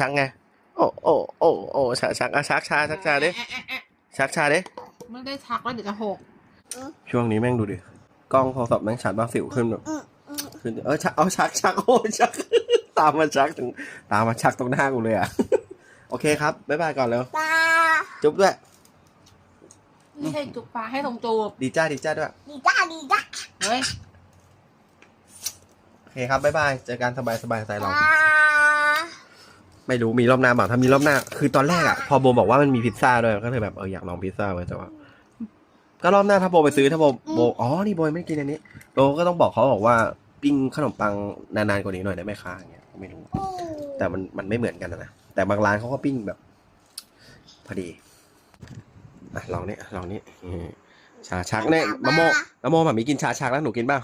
ชักไง โอ้โอ้โอ้โอ้ชักชักอะชักชาชักชาดิแอะแอะแอะชักชาดิไม่ได้ชักแล้วเดี๋ยวจะหกช่วงนี้แม่งดูดิ กล้องโทรศัพท์แม่งชัดบ้างสิวขึ้นแบบอืมอืมขึ้น เออชักเอาชักชักโอ้ชัก ตามมาชักถึงตามมาชักตรงหน้ากูเลยอะ โอเคครับ บ๊ายบายก่อนเร็วตาจุ๊บด้วยไม่ใช่จุกปลาให้ตรงจูบ ดีจ้าดีจ้าด้วย ดีจ้าดีจ้าเฮ้ย โอเคครับ บ๊ายบาย เจอกันสบายสบายใจเราตา ไม่รู้มีรอบหน้าบ้างถ้ามีรอบหน้า คือตอนแรกอะพอโบบอกว่ามันมีพิซซ่าด้วยก็เลยแบบเอออยากลองพิซซ่าไว้แต่ว่าก็รอบหน้าถ้าโบไปซื้อถ้าโบโบอ๋อนี่โบยไม่กินอันนี้โบก็ต้องบอกเขาบอกว่าปิ้งขนมปังนานๆกว่านี้หน่อยได้ไหมคะอย่างเงี้ยไม่รู้โอ้แต่มันมันไม่เหมือนกันนะนะแต่บางร้านเขาก็ปิ้งแบบ พอดีอะลองนี่ลองนี่อืมชาชักเนี่ยมะโมมะโมแบบมีกินชาชักแล้วหนูกินเปล่า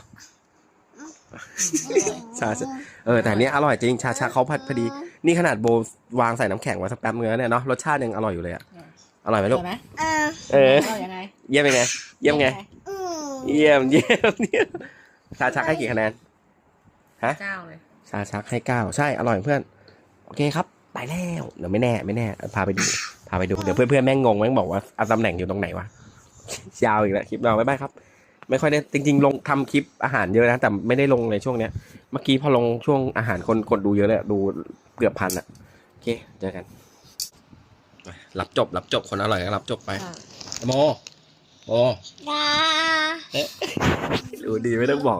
ชาชักเออแต่อันเนี้ยอร่อยจริงชาชักเขาพอดี นี่ขนาดโบวางใส่น้ำแข็งไว้สักแป๊บนึงแล้วเนี่ยเนาะรสชาติยังอร่อยอยู่เลยอะอร่อยไหมเห็ลูกนไหมเออเอออร่อยยังไงเยี่ยมยังไง เยี่ยมไง อืมเยี่ยมเยี่ยมเนี่ยชาชักให้กี่คะแนน เจ้าเลย ชาชักให้เก้าใช่ อร่อยเพื่อน โอเคครับ ไปแล้ว เดี๋ยวไม่แน่ไม่แน่พาไปดู พาไปดู เดี๋ยวเพื่อนๆแม่งงงแม่งบอกว่าเอาตำแหน่งอยู่ตรงไหนวะ ยาวอีกแล้วคลิปเราบ๊ายบายครับ ไม่ค่อยได้จริง ๆ ลงทำคลิปอาหารเยอะนะ แต่ไม่ได้ลงในช่วงเนี้ย เมื่อกี้พอลงช่วงอาหารคนคนดูเยอะเลยอะดูเกือบพันอะโอเคเจอกัน รับจบ รับจบคนอร่อยก็รับจบไปโมโมตาดูดีไม่ต้องบอก